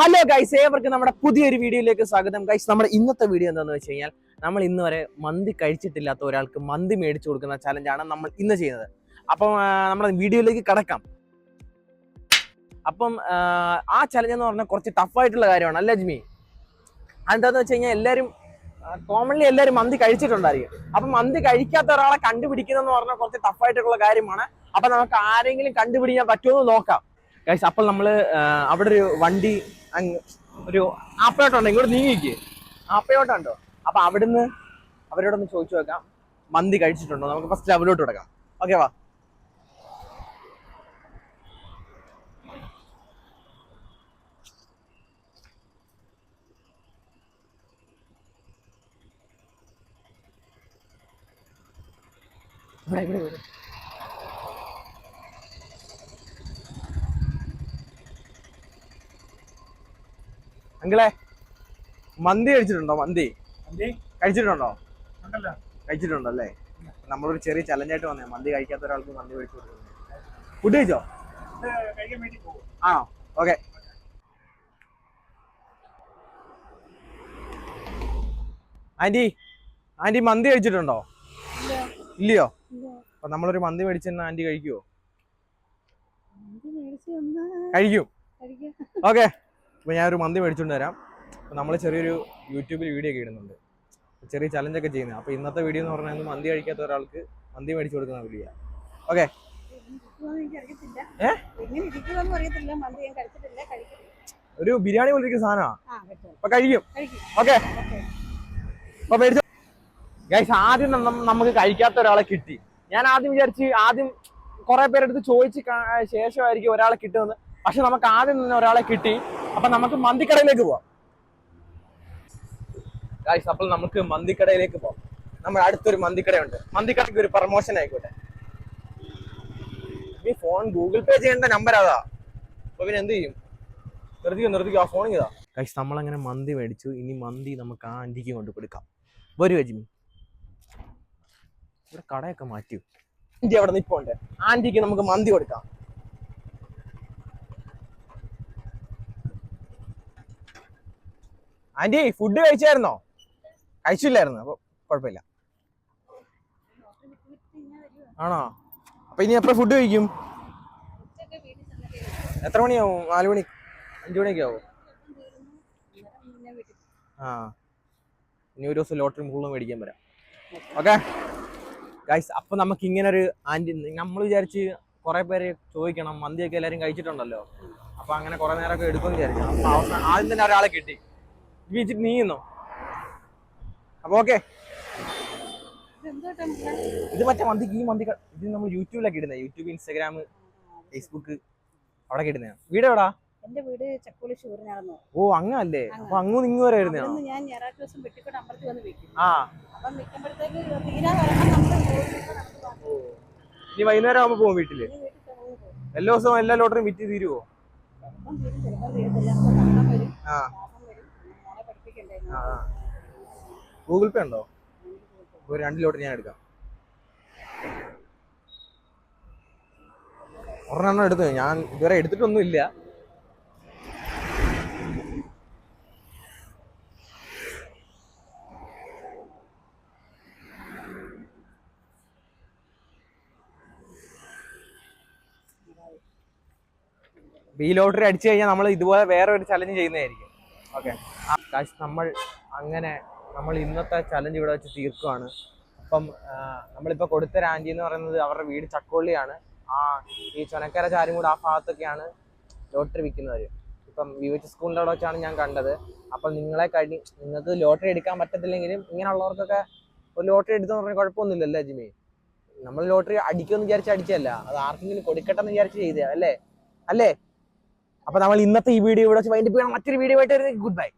Hello guys ഏവർക്കും നമ്മുടെ പുതിയൊരു വീഡിയോയിലേക്ക് സ്വാഗതം. ഗൈസ് നമ്മുടെ ഇന്നത്തെ വീഡിയോ എന്താണെന്ന് വെച്ച് കഴിഞ്ഞാൽ നമ്മൾ ഇന്ന് വരെ മന്തി കഴിച്ചിട്ടില്ലാത്ത ഒരാൾക്ക് മന്തി മേടിച്ചു കൊടുക്കുന്ന ചലഞ്ചാണ് നമ്മൾ ഇന്ന് ചെയ്യുന്നത്. അപ്പം നമ്മുടെ വീഡിയോയിലേക്ക് കടക്കാം. അപ്പം ആ, ചലഞ്ച് എന്ന് പറഞ്ഞാൽ കുറച്ച് ടഫായിട്ടുള്ള കാര്യമാണ് അല്ലേ അജ്മി? അതെന്താന്ന് വെച്ച് കഴിഞ്ഞാൽ എല്ലാവരും കോമൺലി എല്ലാവരും മന്തി കഴിച്ചിട്ടുണ്ടായിരിക്കും. അപ്പം മന്തി കഴിക്കാത്ത ഒരാളെ കണ്ടുപിടിക്കുന്നതെന്ന് പറഞ്ഞാൽ കുറച്ച് ടഫായിട്ടുള്ള കാര്യമാണ്. അപ്പൊ നമുക്ക് ആരെങ്കിലും കണ്ടുപിടിക്കാൻ പറ്റുമോ എന്ന് നോക്കാം. ഗൈസ് അപ്പോൾ നമ്മൾ അവിടെ ഒരു വണ്ടി അങ്ങ് ഒരു ആപ്പയോട്ടമുണ്ട് ഇങ്ങോട്ട് നീങ്ങിക്ക്. ആപ്പയോട്ടുണ്ടോ അപ്പൊ അവിടുന്ന് അവരോടൊന്ന് ചോദിച്ചു നോക്കാം. മന്തി കഴിച്ചിട്ടുണ്ടോ? നമുക്ക് ഫസ്റ്റ് അവരോട്ട് തുടങ്ങാം ഓക്കെ വാ. ഇവിടെ ഇവിടെ ഇവിടെ. അങ്കിളെ മന്തി കഴിച്ചിട്ടുണ്ടോ? മന്തി? കഴിച്ചിട്ടുണ്ടോ? കഴിച്ചിട്ടുണ്ടോ അല്ലേ നമ്മളൊരു ചെറിയ ചലഞ്ചായിട്ട് വന്നേ. മന്തി കഴിക്കാത്ത ഒരാൾക്ക് മന്തി കഴിച്ചു കൊടുക്കുന്നത്. ഫുഡ് കഴിച്ചോ? ആ ആണോ ഓക്കെ ആന്റി ആന്റി മന്തി കഴിച്ചിട്ടുണ്ടോ? ഇല്ലയോ? അപ്പൊ നമ്മളൊരു മന്തി മേടിച്ചെന്നാ ആന്റി കഴിക്കുവോ? കഴിക്കും. ഓക്കെ ഞാൻ ഒരു മന്തി മേടിച്ചുകൊണ്ട് വരാം. അപ്പോൾ നമ്മൾ ചെറിയൊരു യൂട്യൂബിൽ വീഡിയോ ഒക്കെ ഇടുന്നുണ്ട്. ചെറിയ ചലഞ്ചൊക്കെ ചെയ്യുന്നത്. അപ്പോൾ ഇന്നത്തെ വീഡിയോ എന്ന് പറഞ്ഞാൽ മന്തി കഴിക്കാത്ത ഒരാൾക്ക് മന്തി മേടിച്ചു കൊടുക്കുന്ന വീഡിയോ ഓക്കെ ഒരു ബിരിയാണി പോലെ ഇരിക്കുന്ന സാധനമാണ് കഴിക്കും. ഓക്കെ ആദ്യം നമുക്ക് കഴിക്കാത്ത ഒരാളെ കിട്ടി. ഞാൻ ആദ്യം വിചാരിച്ച് ആദ്യം കുറെ പേരെടുത്ത് ചോദിച്ച് ശേഷമായിരിക്കും ഒരാളെ കിട്ടുന്നത്. പക്ഷെ നമുക്ക് ആദ്യം തന്നെ ഒരാളെ കിട്ടി. അപ്പൊ നമുക്ക് മന്തിക്കടയിലേക്ക് പോവാം. അപ്പോൾ നമുക്ക് മന്തിക്കടയിലേക്ക് പോവാം. നമ്മുടെ അടുത്തൊരു മന്തിക്കടയുണ്ട്. മന്തിക്കടയ്ക്ക് ഒരു പ്രമോഷൻ ആയിക്കോട്ടെ. ഈ ഫോൺ ഗൂഗിൾ പേ ചെയ്യേണ്ട നമ്പർ അതാ. അപ്പൊ പിന്നെ എന്ത് ചെയ്യും? നിർത്തിക്കോ നിർത്തിക്കോ ആ ഫോൺ ചെയ്താ ഗൈസ് നമ്മളങ്ങനെ മന്തി മേടിച്ചു. ഇനി മന്തി നമുക്ക് ആ ആന്റിക്ക് കൊണ്ട് കൊടുക്കാം. വരൂ അജിമി. ഇവിടെ കടയൊക്കെ മാറ്റി ഇന്ത്യ അവിടെ നിപ്പോണ്ട്. ആന്റിക്ക് നമുക്ക് മന്തി കൊടുക്കാം. ആന്റി ഫുഡ് കഴിച്ചായിരുന്നോ? കഴിച്ചില്ലായിരുന്നു അപ്പൊ കുഴപ്പമില്ല. ആണോ? അപ്പൊ ഇനി എപ്പോ ഫുഡ് കഴിക്കും? എത്ര മണിയാവും? നാല് മണി അഞ്ചു മണിയൊക്കെ ആവും. ആ. ഇനി ഒരു ദിവസം ലോട്ടറി മുകളിൽ മേടിക്കാൻ വരാം. ഓക്കെ? ഗൈസ് അപ്പൊ നമുക്ക് ഇങ്ങനെ ഒരു ആന്റി നമ്മൾ വിചാരിച്ച് കുറെ പേര് ചോദിക്കണം മന്തിയൊക്കെ എല്ലാരും കഴിച്ചിട്ടുണ്ടല്ലോ. അപ്പൊ അങ്ങനെ കുറെ നേരമൊക്കെ എടുക്കുമെന്ന് വിചാരിച്ചു. ആദ്യം തന്നെ ഒരാളെ കിട്ടി. ഇത് വെച്ചിട്ട് നീങ്ങുന്നോ അപ്പൊ ഓക്കെ ഇത് മറ്റേ മന്തിക്ക് ഈ മന്തി ഇത് നമ്മൾ യൂട്യൂബിലൊക്കെ ഇടുന്നത് യൂട്യൂബ് ഇൻസ്റ്റാഗ്രാം ഫേസ്ബുക്ക് അവിടെ ഇടുന്നതാണ് വീട് എവിടാ? എന്റെ വീട് ചക്കോളി ഷൂറിനായിരുന്നു ഓ അങ്ങല്ലേ അപ്പൊ അങ്ങും നിങ്ങ് വരെ വരുന്നതാണോ? ഞാൻ ഞായറാഴ്ച ദിവസം വെട്ടിക്കോട്ട് അമ്പലത്തിൽ വന്ന് വെക്കും ആ. അപ്പം വെക്കുമ്പോഴത്തേക്ക് തീരാ വരണം നമ്മൾ. ഇനി വൈകുന്നേരം ആകുമ്പോ പോകും വീട്ടിൽ? എല്ലാ ദിവസവും എല്ലാ ലോട്ടറിയും വിറ്റ് തീരുവോ? ആ ദാഹം വരും പിന്നെ മോളെ പഠിപ്പിക്കണ്ടേ ആ ആ. ഗൂഗിൾ പേ ഉണ്ടോ? ഒരു രണ്ട് ലോട്ട് ഞാൻ എടുക്കാം. ഒരെണ്ണം എടുത്തു? ഞാൻ ഇതുവരെ എടുത്തിട്ടൊന്നും ഇല്ല. ഈ ലോട്ടറി അടിച്ചു കഴിഞ്ഞാൽ നമ്മൾ ഇതുപോലെ വേറെ ഒരു ചലഞ്ച് ചെയ്യുന്നതായിരിക്കും. ഓക്കെ കാശ് നമ്മൾ അങ്ങനെ നമ്മൾ ഇന്നത്തെ ചലഞ്ച് ഇവിടെ വെച്ച് തീർക്കുവാണ്. അപ്പം നമ്മളിപ്പോൾ കൊടുത്ത ആന്റി എന്ന് പറയുന്നത് അവരുടെ വീട് ചക്കോള്ളിയാണ് ആ ഈ ചുനക്കര കൂടെ ആ ഭാഗത്തൊക്കെയാണ് ലോട്ടറി വിൽക്കുന്നവർ ഇപ്പം വി എച്ച് സ്കൂളിന്റെ അവിടെ വെച്ചാണ് ഞാൻ കണ്ടത്. അപ്പം നിങ്ങളെ കഴിഞ്ഞ് നിങ്ങൾക്ക് ലോട്ടറി എടുക്കാൻ പറ്റത്തില്ലെങ്കിലും ഇങ്ങനെയുള്ളവർക്കൊക്കെ ഒരു ലോട്ടറി എടുത്തെന്ന് പറഞ്ഞാൽ കുഴപ്പമൊന്നുമില്ലല്ലേ ജിമി? നമ്മൾ ലോട്ടറി അടിക്കുമെന്ന് വിചാരിച്ച് അടിച്ചല്ല അത് ആർക്കെങ്കിലും കൊടുക്കട്ടെ എന്ന് വിചാരിച്ച് ചെയ്തേ അല്ലേ? അല്ലേ? അപ്പൊ നമ്മൾ ഇന്നത്തെ ഈ വീഡിയോ ഇവിടെ ചെയ്യണം മറ്റൊരു വീഡിയോ ആയിട്ട് ഗുഡ് ബൈ